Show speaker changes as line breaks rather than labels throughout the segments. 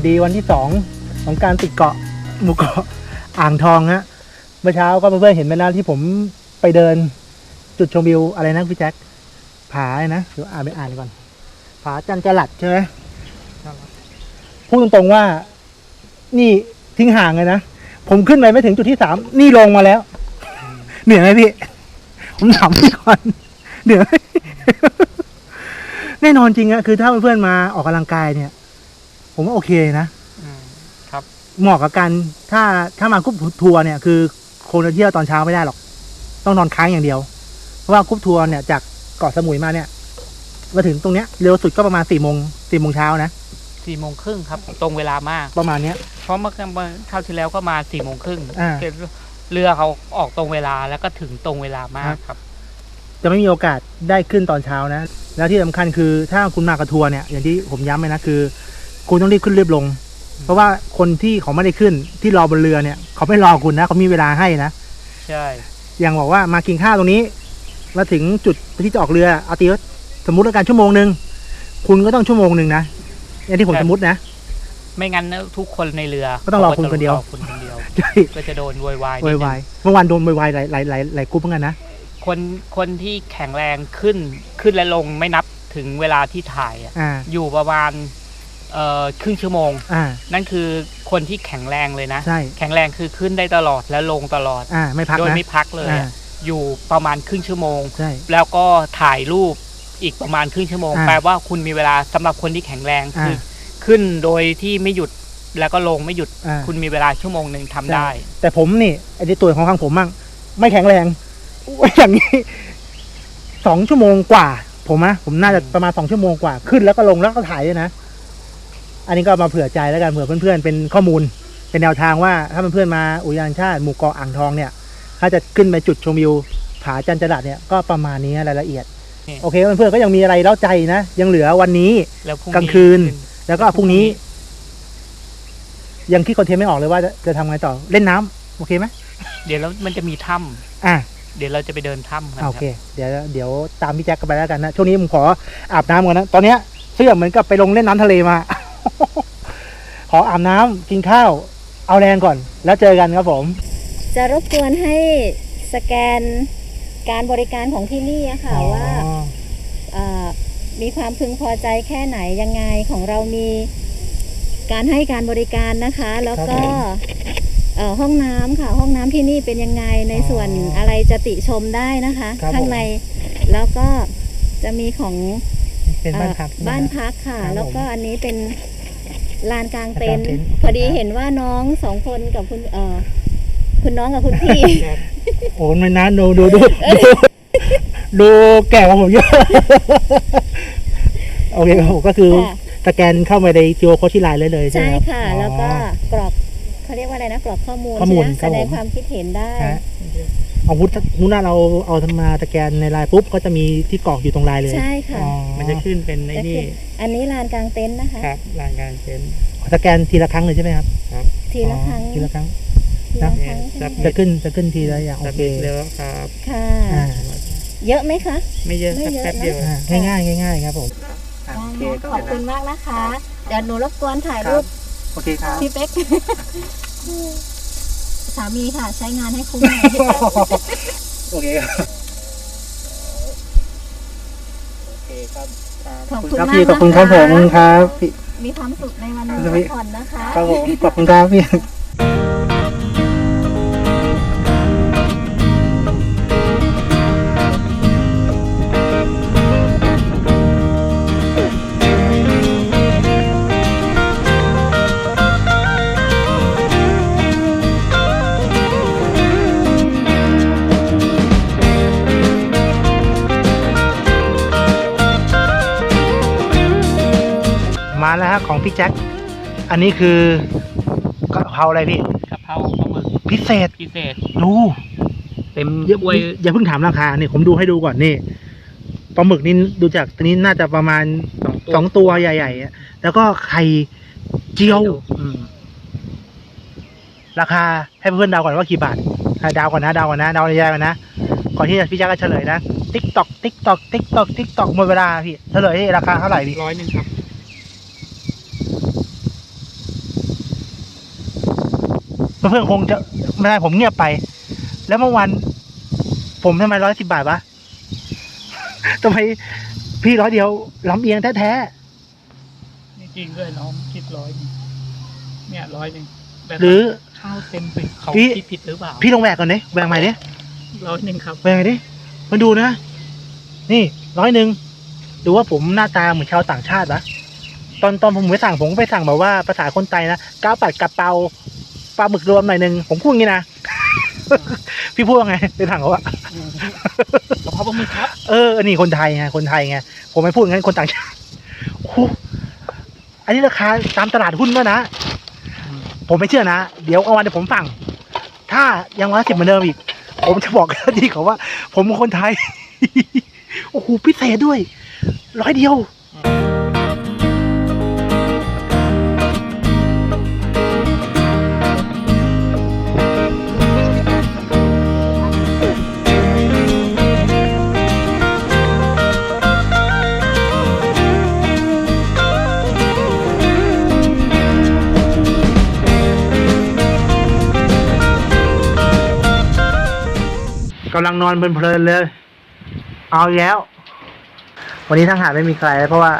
สดีวันที่สองของการติดเกาะหมู่เกาะอ่างทองฮะเมื่อเช้าก็เพื่อนๆเห็นไหมนะที่ผมไปเดิน จุดชมวิวอะไรนะพี่แจ็คผาอะไรนะเดี๋ยวอ่านไปอ่านก่อน ผาจันจรัดใช่ไหมพูดตรงๆว่า นี่ทิ้งห่างเลยนะ ผมขึ้นไปไม่ถึงจุดที่สามนี่ลงมาแล้ว เหนื่อยไหมพี่ ผมถามพี่ก่อนเหนื่อยแน่นอนจริงอะคือถ้าเพื่อนๆมาออกกำลังกายเนี่ย ผมว่าโอเคนะ
อืมครับ
เหมาะกับการถ้าถ้ามากรุ๊ปทัวร์เนี่ยคือคงจะเที่ยวตอนเช้าไม่ได้หรอก ต้องนอนค้างอย่างเดียว เพราะว่ากรุ๊ปทัวร์เนี่ยจากเกาะสมุยมาเนี่ยมาถึงตรงเนี้ยเร็วสุดก็ประมาณสี่โมงสี่โมงเช้านะ
สี่โมงครึ่งครับ ตรงเวลามาก
ประมาณเนี้ย
เพราะเมื่อเมื่อคราวที่แล้วก็มาสี่โมงครึ่ง
อ่า
เรือเขาออกตรงเวลาแล้วก็ถึงตรงเวลามากครับ
จะไม่มีโอกาสได้ขึ้นตอนเช้านะ แล้วที่สำคัญคือถ้าคุณมากับทัวร์เนี่ยอย่างที่ผมย้ำไปนะคือ คุณต้องรีบขึ้นรีบลง เพราะว่าคนที่เขาไม่ได้ขึ้นที่รอบนเรือเนี่ย เขาไม่รอคุณนะเขามีเวลาให้นะ
ใช่
อย่างบอกว่ามากินข้าวตรงนี้มาถึงจุดที่จะออกเรือเอาตีว่าสมมติว่าการชั่วโมงหนึ่งคุณก็ต้องชั่วโมงหนึ่งนะอย่างที่ผมสมมตินะ
ไม่งั้นทุกคนในเรือ
ก็ต้องรอคุณคนเดียว
รอคุณคนเดียว
ใช่
ก็จะโดนโวยวายนิ
วา
ด
ย
นึง
วายเมื่อวานโดนวายวายหลายหลายหลายหลายกรุ๊ปเหมือนกันนะ
คนคนที่แข็งแรงขึ้นขึ้นและลงไม่นับถึงเวลาที่ถ่ายอะ
อ่า
อยู่ประมาณเอ่อ ครึ่งชั่วโมง
อ่า
นั่นคือคนที่แข็งแรงเลยนะ
ใช่
แข็งแรงคือขึ้นได้ตลอดและลงตลอด
อ่าไม่พัก
โดย
นะ
ไม่พักเลย
อ่า
อะอยู่ประมาณครึ่งชั่วโมง
ใช่
แล้วก็ถ่ายรูปอีกประมาณครึ่งชั่วโมง
อ่า
แปลว่าคุณมีเวลาสำหรับคนที่แข็งแรง
อ่า
คือขึ้นโดยที่ไม่หยุดแล้วก็ลงไม่หยุด
อ่า
คุณมีเวลาชั่วโมงหนึ่งทำได้
แต่ผมนี่ไอ้ที่ตัวของข้างผมมั่งไม่แข็งแรงอย่างนี้สองชั่วโมงกว่า ผมนะผมน่าจะ
อืม
ประมาณสองชั่วโมงกว่า ขึ้นแล้วก็ลงแล้วก็ถ่ายด้วยนะ อันนี้ก็มาเผื่อใจแล้วกันเผื่อเพื่อนๆเป็นข้อมูล เป็นแนวทางว่าถ้าเพื่อนๆมาอุทยานชาติหมู่เกาะอ่างทองเนี่ย ถ้าจะขึ้นไปจุดชมวิวผาจันจรัดเนี่ยก็ประมาณนี้รายละเอียด
นี่
โอเคเพื่อนๆก็ยังมีอะไรเล่าใจนะ ยังเหลือวันนี้
แล้วพรุ่ง
กลางคืน แล้วก็พรุ่งนี้ ยังคิดคอนเทนต์ไม่ออกเลยว่าจะจะทำไงต่อเล่นน้ำโอเคไหม
เดี๋ยวแล้วมันจะมีถ้ำ
อะ
เดี๋ยวเราจะไปเดินถ้ำกัน
อะ
ค
โอ
รับ
เค เดี๋ยวเดี๋ยวตามพี่แจ็คกันไปแล้วกันนะ ช่วงนี้ผมขออาบน้ำก่อนนะ ตอนเนี้ยเสื้อเหมือนกับไปลงเล่นน้ำทะเลมา ขออาบน้ำกินข้าว เอาแรงก่อน แล้วเจอกันครับผม
จะรบกวนให้สแกนการบริการของที่นี่อะค่ะว่าเอ่อมีความพึงพอใจแค่ไหนยังไงของเรามีการให้การบริการนะคะ แล้วก็
ครับผม
เอ่อห้องน้ำค่ะ ห้องน้ำที่นี่เป็นยังไงในส่วน
อ๋ออ
อะไรจะติชมได้นะคะ
ครับผม
ข้างในแล้วก็จะมีของ
เป็นบ้าน
เอ่อ
พัก
บ้านพักค่ะ
ครับผม
แล้วก็อันนี้เป็นลานกลางเต็นท์
ลานกลางเต็นท์
พอดีเห็นว่าน้องสองคนกับคุณเอ่อคุณน้องกับคุณพี่
โอ้ไม่นานดูดูดูดูดูแก่กว่าผมเยอะโอเคครับผมก็คือ
ค่ะ
สแกนเข้าไปในจิโอโคชิไลน์เลยเลยใช่ไห
ใช่
มรับ
ค่ะ
อ๋อ
แล้วก็กรอกเขาเรียกว่าอะไรนะกรอกข้อมูล
ข้อมูล
ใช่ไหม
ครับผม
แสดงความคิดเห็นได้
ฮะ เอามุดมุดหน้าเราเอาทำมาสแกนในไลน์ปุ๊บก็จะมีที่กรอกอยู่ตรงไลน์เลย
ใช่ค่ะ
อ๋อ
มันจะขึ้นเป็นใน
จะ
นี่
ขึ้นอันนี้ลานกลางเต็นท์นะคะ
ครับลานกลางเต็นท์
สแกนทีละครั้งเลยใช่ไหมครับ
ทีละครั้ง
อ๋อทีละครั้ง
ทีละครั้ง
นะ
ใช่ไหม
จะขึ้นจะขึ้นทีละอย่างโอ
สับ
เค
มิดแล้วครับ
ค่ะ
อ่า
เยอะไหมคะ
ไม่เยอะ
ไม่
สัก
เยอะ
แป๊บเดียว
อ่าง่ายง่ายๆง่ายๆครับผม
ขอบคุณมากนะคะ เดี๋ยวหนูรบกวนถ่ายรูป
โอเคครับ
พี่เป๊ก สามีค่ะ ใช้งานให้คุ้มหน่อย
โอเคครับโอเคครับ
ขอบคุณ
ครับ
มาก
พี่ขอบคุณครับผมครับพี่
มีความสุขในวัน
ครับพี่
พักผ่อนนะคะ
ครับผมขอบคุณครับพี่ ฮะของพี่แจ็ค อันนี้คือกะเพราอะไรพี่
กะเพราปลาหมึก
พิเศษ
พิเศษ
ดู
เต็ม
อย่า
ถ้วย
อย่าเพิ่งถามราคาเนี่ยผมดูให้ดูก่อนนี่ปลาหมึกนี่ดูจากตัวนี้น่าจะประมาณสองตัวใหญ่ๆอะแล้วก็ไข่เจียว
อืม
ราคาให้เพื่อนๆเดาก่อนว่ากี่บาทอะเดาก่อนนะเดาก่อนนะเดาใหญ่ๆก่อนนะก่อนที่พี่แจ๊คจะเฉลยนะติ๊กตอกติ๊กตอกติ๊กตอกติ๊กตอกหมดเวลาพี่เฉลยราคาเท่าไหร่พี่
ร้อยหนึ่งครับ
เพื่อนๆคงจะไม่ได้ผมเงียบไป แล้วเมื่อวัน ผมทำไมร้อยสิบบาทวะทำไมพี่ร้อยเดียวลำเอียงแท้
จริงๆด้วยน้องคิดร้อยหนึ่งเนี่ยร้อยหนึ่งแต่
ๆหรือ
ข้าวเต็มไปเขา
พี่
คิดผิดหรือเปล่า
พี่ลองแหวกก่อนดิแหวกใหม่ดิ
ร้อยหนึ่งครับ
แหวกใหม่ดิมาดูนะ นี่ร้อยหนึ่งดูว่าผมหน้าตาเหมือนชาวต่างชาติปะตอนตอนผมไปสั่งผมก็ไปสั่งแบบว่าภาษาคนไทยนะก้าวปัดกระเปา ปลาหมึกรวมหน่อยหนึ่งผมพูดอย่างนี้นะ พี่พูดว่าไงไปสั่งเขาอะ
กระเพราปลาหมึกครับ
เอออันนี้คนไทยไงคนไทยไงผมไม่พูดงั้นคนต่างชาติโอ้โหอันนี้ราคาตามตลาดหุ้นด้วยนะ ผมไม่เชื่อนะ เดี๋ยวเอาวันเดี๋ยวผมสั่ง ถ้ายังร้อยสิบเหมือนเดิมอีก ผมจะบอกเจ้าหน้าที่เขาว่า ผมเป็นคนไทย โอ้โหพิเศษด้วย ร้อยเดียว กำลังนอนเพลินๆเลย เอาแล้ว วันนี้ทั้งหาดไม่มีใคร เพราะว่า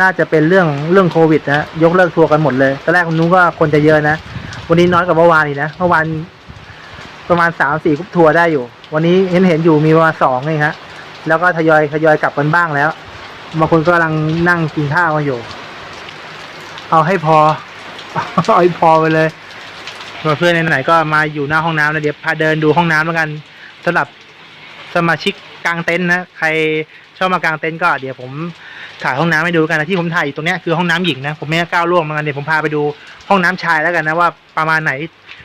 น่าจะเป็นเรื่องเรื่องโควิดนะยกเลิกทัวร์กันหมดเลยตอนแรกผมนึกว่าคนจะเยอะนะวันนี้น้อยกว่าเมื่อวานอีกนะเมื่อวานประมาณสามสี่กรุ๊ปทัวร์ได้อยู่ วันนี้เห็นเห็นอยู่มีประมาณสองเองฮะ แล้วก็ทยอยทยอยกลับกันบ้างแล้วบางคนก็กำลังนั่งกินข้าวกันอยู่ เอาให้พอเอาให้พอไปเลยเพื่อนไหนๆก็มาอยู่หน้าห้องน้ำแล้วเดี๋ยวพาเดินดูห้องน้ำแล้วกัน สำหรับสมาชิกกลางเต็นท์นะใครชอบมากางเต็นท์ก็เดี๋ยวผมถ่ายห้องน้ำให้ดูกันนะที่ผมถ่ายอยู่ตรงนี้คือห้องน้ำหญิงนะผมไม่ก้าวล่วงเหมือนกันเดี๋ยวผมพาไปดูห้องน้ำชายแล้วกันนะว่าประมาณไหน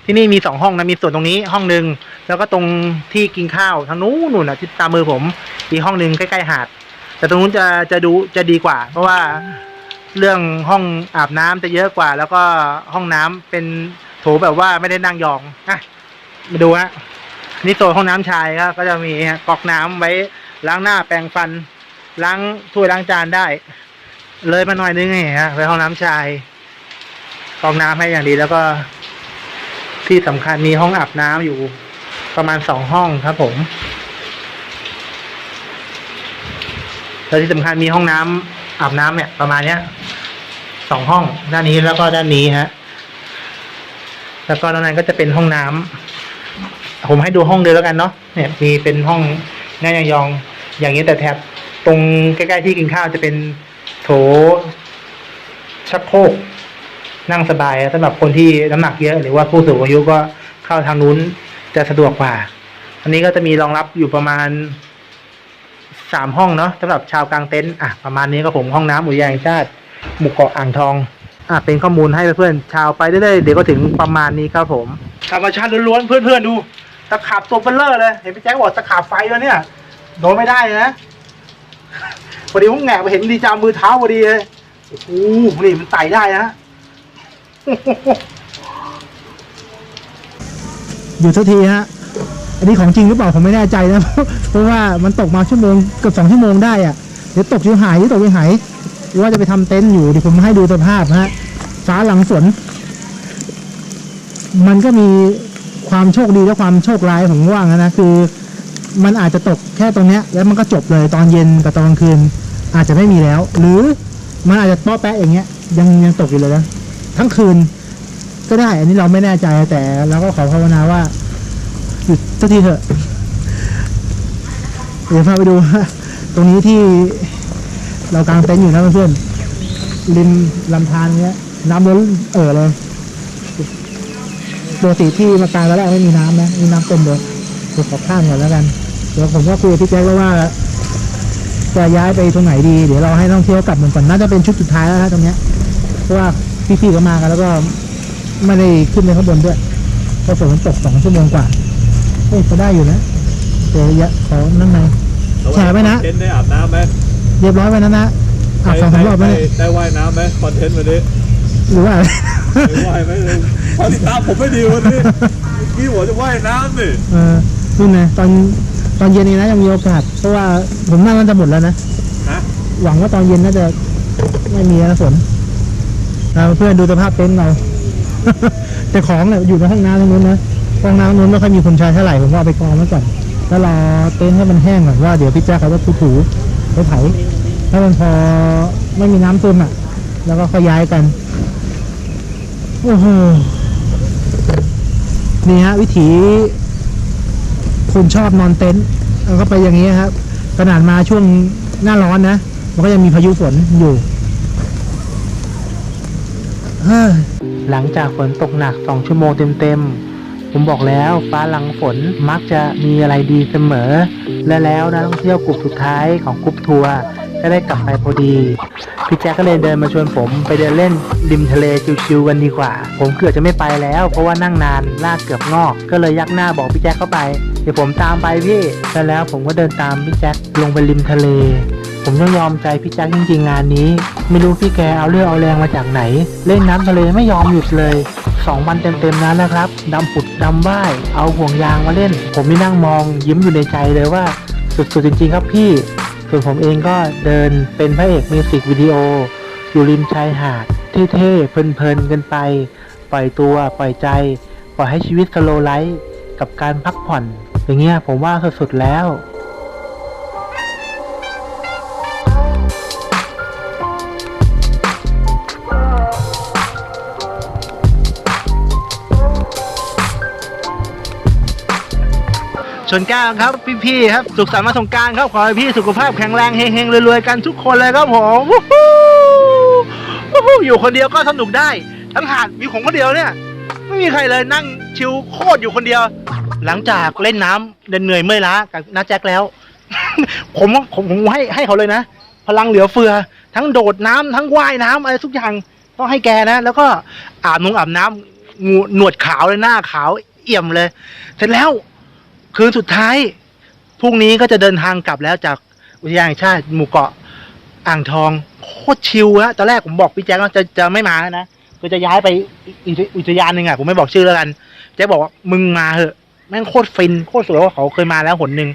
ที่นี่มีสองห้องนะมีส่วนตรงนี้ห้องหนึ่งแล้วก็ตรงที่กินข้าวทางนู้นนู่นนะที่ตามมือผมอีกห้องหนึ่งใกล้ๆหาด แต่ตรงนู้นจะจะดูจะดีกว่า เพราะว่าเรื่องห้องอาบน้ำจะเยอะกว่า แล้วก็ห้องน้ำเป็นโถแบบว่าไม่ได้นั่งยองอะมาดูฮะ นี่โซนห้องน้ำชายครับก็จะมีก๊อกน้ำไว้ล้างหน้าแปรงฟัน ล้างถ้วยล้างจานได้ เลยมาหน่อยนึงนี่ฮะไปห้องน้ำชายก๊อกน้ำให้อย่างดีแล้วก็ ที่สำคัญมีห้องอาบน้ำอยู่ประมาณสองห้องครับผมแล้วที่สำคัญมีห้องน้ำอาบน้ำเนี่ย ประมาณเนี้ยสองห้องด้านนี้แล้วก็ด้านนี้ฮะ แล้วก็ด้านนั้นก็จะเป็นห้องน้ำ ผมให้ดูห้องเดียวแล้วกันเนาะเนี่ยมีเป็นห้องหน้ายองอย่างนี้แต่แถบตรงใกล้ๆที่กินข้าวจะเป็นโถชักโครกนั่งสบายสำหรับคนที่น้ำหนักเยอะ หรือว่าผู้สูงอายุก็เข้าทางนู้นจะสะดวกกว่า อันนี้ก็จะมีรองรับอยู่ประมาณสามห้องเนาะสำหรับชาวกลางเต็นท์อะประมาณนี้ก็ผมห้องน้ำอุทยานแห่งชาติ หมู่เกาะอ่างทองอะเป็นข้อมูลให้เพื่อนๆชาวไปเรื่อยๆเดี๋ยวก็ถึงประมาณนี้ครับผมธรรมชาติล้วนๆเพื่อนๆดู ตะขาบตัวเบลเลอร์เลย เห็นพี่แจ๊คบอกตะขาบไฟแล้วเนี่ย โดนไม่ได้นะพอดีผมแงะไปเห็นดีจามือเท้าพอดีเลยโอ้โหนี่มันไต่ได้นะอยู่ทุกทีฮะ อันนี้ของจริงหรือเปล่าผมไม่แน่ใจนะ เพราะว่ามันตกมาชั่วโมงเกือบสองชั่วโมงได้อะเดี๋ยวตกเสียหายเดี๋ยวตกเสียหายหรือว่าจะไปทำเต็นท์อยู่เดี๋ยวผมให้ดูสภาพฮะ ฟ้าหลังฝน มันก็มี ความโชคดีและความโชคร้ายผมว่างั้นนะคือ มันอาจจะตกแค่ตรงเนี้ยแล้วมันก็จบเลยตอนเย็นกับตอนกลางคืน อาจจะไม่มีแล้ว หรือมันอาจจะป้อแปะอย่างเงี้ย ยังยังตกอยู่เลยนะทั้งคืน ก็ได้ อันนี้เราไม่แน่ใจแต่เราก็ขอภาวนาว่าหยุดสักทีเถอะเดี๋ยวพาไปดูว่าตรงนี้ที่เรากางเต็นท์อยู่นะเพื่อนๆริมลำธารเนี้ยน้ำล้นเอ่อเลย ปกติที่มากางแล้วแรกไม่มีน้ำนะมีน้ำเต็มเลยเดี๋ยวขอข้ามก่อนแล้วกัน เดี๋ยวผมก็คุยพี่แจ๊คแล้วว่า จะย้ายไปตรงไหนดี เดี๋ยวเราให้นักท่องเที่ยวกลับเหมือนก่อนน่าจะเป็นชุดสุดท้ายแล้วนะตรงเนี้ยเพราะว่าพี่ๆก็มากันแล้วก็ไม่ได้ขึ้นไปข้างบนด้วยเพราะฝนมันตกสองชั่วโมงกว่าเอ้ยก็ได้อยู่นะเดี๋ยวระยะขอนั่งในแชร์ไว้นะ
เทนได้อาบน้ำไหม
เรียบร้อยไปนั้นนะอาบสองสามรอบแล้ว
ได้
เนี่ย
ได้ว่ายน้ำไหมคอนเทนต์วันนี้
หรือว่า
ไม่ว่ายไหมเลยพอติดตามผมไม่ดีวันนี้เมื่อกี้บอกจะว่ายน้ำนี่
เออนู่นนะตอนตอนเย็นนี้นะยังมีโอกาสเพราะว่าผมน่ามันจะหมดแล้วนะ
ฮะ
หวังว่าตอนเย็นน่าจะไม่มีแล้วนะฝนเอาเพื่อนดูสภาพเต็นท์เราแต่ของเนี่ยอยู่ในห้องน้ำตรงนู้นนะห้องน้ำตรงนู้นไม่ค่อยมีคนใช้เท่าไหร่ผมก็เอาไปกองไว้ก่อนแล้วรอเต็นท์ให้มันแห้งก่อนว่าเดี๋ยวพี่แจ๊คเขาจะถูๆไปไถถ้ามันพอไม่มีน้ำซึมอะ แล้วก็ค่อยย้ายกัน โอ้โหนี่ฮะวิถีคนชอบนอนเต็นท์แล้วก็ไปอย่างนี้ครับขนาดมาช่วงหน้าร้อนนะ มันก็ยังมีพายุฝนอยู่ หลังจากฝนตกหนักสองชั่วโมงเต็มๆ ผมบอกแล้วฟ้าหลังฝนมักจะมีอะไรดีเสมอ และแล้วนะท่องเที่ยวกลุ่มสุดท้ายของกลุ่มทัวร์ ก็ได้กลับไปพอดี พี่แจ๊คก็เลยเดินมาชวนผมไปเดินเล่นริมทะเลชิวๆกันดีกว่า ผมเกือบจะไม่ไปแล้ว เพราะว่านั่งนานลากเกือบงอก ก็เลยยักหน้าบอกพี่แจ๊คเข้าไป เดี๋ยวผมตามไปพี่แล้วแล้วผมก็เดินตามพี่แจ๊คลงไปริมทะเล ผมต้องยอมใจพี่แจ๊คจริงๆงานนี้ ไม่รู้พี่แกเอาเรื่องเอาแรงมาจากไหน เล่นน้ำทะเลไม่ยอมหยุดเลยสองวันเต็มๆนั้นนะครับดำผุดดำว่าย เอาห่วงยางมาเล่น ผมนี่นั่งมองยิ้มอยู่ในใจเลยว่า สุดๆจริงๆครับพี่ ส่วนผมเองก็เดินเป็นพระเอกมิวสิกวิดีโอ อยู่ริมชายหาดเท่ๆเพลินๆกันไป ปล่อยตัวปล่อยใจ ปล่อยให้ชีวิตสโลไลฟ์กับการพักผ่อน อย่างเงี้ยผมว่าสุดๆแล้ว ชนก้วครับพี่ๆครับสุขสันต์วันสงการครับขอให้พี่สุขภาพแข็งแรงเฮงๆรวยๆกันทุกคนเลยครับผมวู้ฮู้วู้ฮู้อยู่คนเดียวก็สนุกได้ ทั้งหาดมีผมคนเดียวเนี่ยไม่มีใครเลยนั่งชิลโคตรอยู่คนเดียว หลังจากเล่นน้ำเดินเหนื่อยเมื่อยล้ากับน้าแจ็คแล้ว ผมผมผมให้ให้เขาเลยนะ พลังเหลือเฟือ ทั้งโดดน้ำทั้งว่ายน้ำอะไรทุกอย่างต้องให้แกนะ แล้วก็อาบนงอาบน้ำงูหนวดขาวเลยหน้าขาวเอี่ยมเลย เสร็จแล้ว คืนสุดท้ายพรุ่งนี้ก็จะเดินทางกลับแล้วจากอุทยานแห่งชาติหมู่เกาะอ่างทองโคตรชิลนะตอนแรกผมบอกพี่แจ๊คว่าจะจะไม่มาแล้วนะคือจะย้ายไปอุทยานหนึ่งอะผมไม่บอกชื่อแล้วกันแจ๊คบอกว่ามึงมาเหอะแม่งโคตรฟินโคตรสวยว่าเขาเคยมาแล้วหนหนึ่ง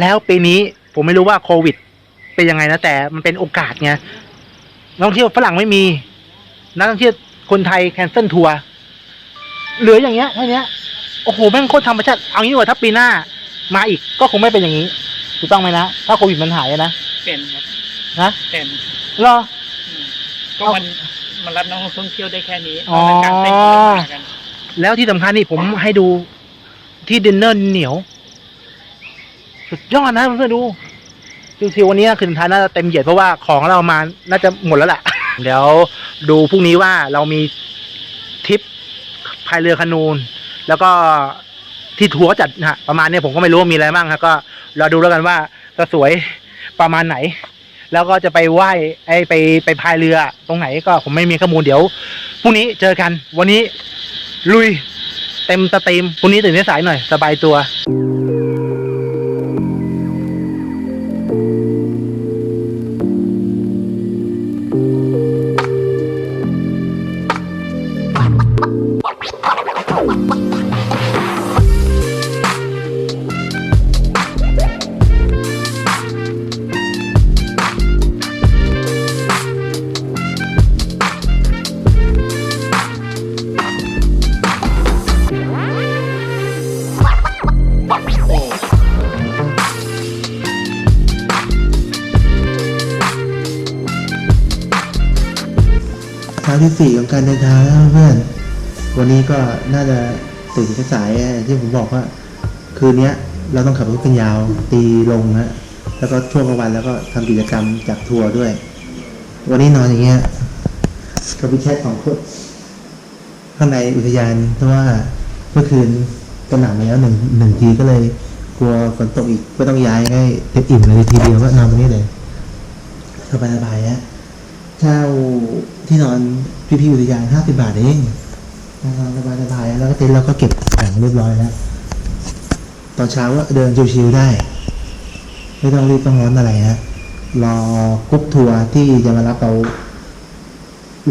แล้วปีนี้ผมไม่รู้ว่าโควิด เป็นยังไงนะแต่มันเป็นโอกาสไงนักท่องเที่ยวฝรั่งไม่มีนักท่องเที่ยวคนไทยแคนเซิลทัวร์เหลืออย่างเงี้ยแค่เนี้ย โอ้โหแม่งโคตรธรรมชาติเอางี้ดีกว่าถ้าปีหน้า มาอีกก็คงไม่เป็นอย่างนี้ถูกต้องไหมนะถ้าโควิดมันหายอะนะ
เป็นครับ
นะ
เป็น
รอ
อืมก็มันมันรับนักท่องเที่ยวได้แค่นี้
อ๋อ
นการเต้นก็ไม่มากัน
แล้วที่สำคัญนี่ผมให้ดูที่ดินเนอร์เหนียว สุดยอดนะเพื่อนๆดูชิวๆวันนี้คืนท้ายน่าจะเต็มเหยียดเพราะว่าของเรามาน่าจะหมดแล้วแหละ เดี๋ยวดูพรุ่งนี้ว่าเรามีทริปพายเรือคานูน แล้วก็ที่ทัวร์จัดนะฮะประมาณนี้ผมก็ไม่รู้ว่ามีอะไรบ้างครับก็รอดูแล้วกันว่าจะสวยประมาณไหน แล้วก็จะไปไหว้ไอ้ไปไปพายเรือตรงไหนก็ผมไม่มีข้อมูลเดี๋ยวพรุ่งนี้เจอกัน วันนี้ลุยเต็มสตรีมพรุ่งนี้ตื่นสายหน่อยสบายตัว
ที่สี่ของการเดินทางแล้วเพื่อนวันนี้ก็น่าจะตื่นสายที่ผมบอกว่า คืนนี้เราต้องขับรถกันยาวตีลงนะแล้วก็ช่วงกลางวันแล้วก็ทำกิจกรรมจากทัวร์ด้วย วันนี้นอนอย่างเงี้ยกับพี่แชทของคนข้างในอุทยานเพราะว่าเมื่อคืนกระหน่ำมาแล้วหนึ่งหนึ่งทีก็เลย กลัวฝนตกอีกก็ต้องย้ายให้เต็มอิ่มเลยทีเดียวก็นอนตรงนี้เลยสบายๆฮะเช่า ที่นอนพี่พี่ๆอุทยานห้าสิบาทเองนอนสบายสบายๆแล้วก็เต็นท์เราก็เก็บของเรียบร้อยแล้ว ตอนเช้าก็เดินชิวๆได้ ไม่ต้องรีบต้องร้อนอะไรนะรอกรุ๊ปทัวร์ที่จะมารับเรา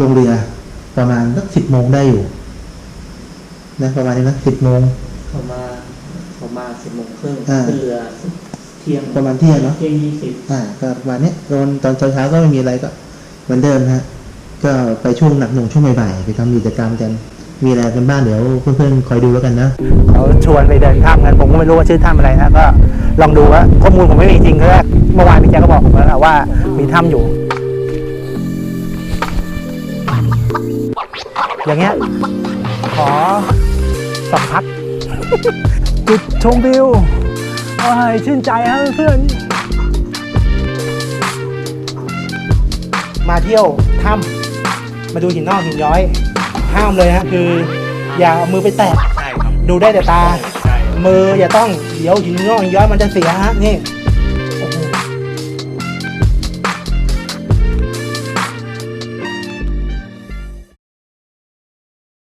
ลงเรือประมาณสักสิบโมงได้อยู่นะประมาณนี้นะสิบโมง
เขามาเขามาสิบโมงครึ่ง
อ่า
ขึ้นเรือเที่ยง
ประมาณเที่ยงเนาะ
เที่ยงยี่สิบ
อ่าก็ประมาณเนี้ยตอนตอนเช้าๆก็ไม่มีอะไรก็เหมือนเดิมฮะ ก็ไปช่วงหนักหน่วงช่วงบ่ายๆไปทำกิจกรรมกัน มีอะไรกันบ้างเดี๋ยวเพื่อนๆคอยดูแล้วกันนะ
เขาชวนไปเดินถ้ำกันผมก็ไม่รู้ว่าชื่อถ้ำอะไรนะก็ลองดูว่าข้อมูลผมไม่มีจริงคือแรกเมื่อวานพี่แจ๊คก็บอกผมแล้วว่ามีถ้ำอยู่ อย่างเงี้ยขอสัมผัสจุดชมวิวโอ้ยชื่นใจฮะเพื่อนมาเที่ยวถ้ำ มาดูหินนอกหินย้อย ห้ามเลยฮะคืออย่าเอามือไปแตะ
ใช่ครับ
ดูได้แต่ตา
ใช่
มืออย่าต้องเดี๋ยวหินงอกหินย้อยมันจะเสียฮะนี่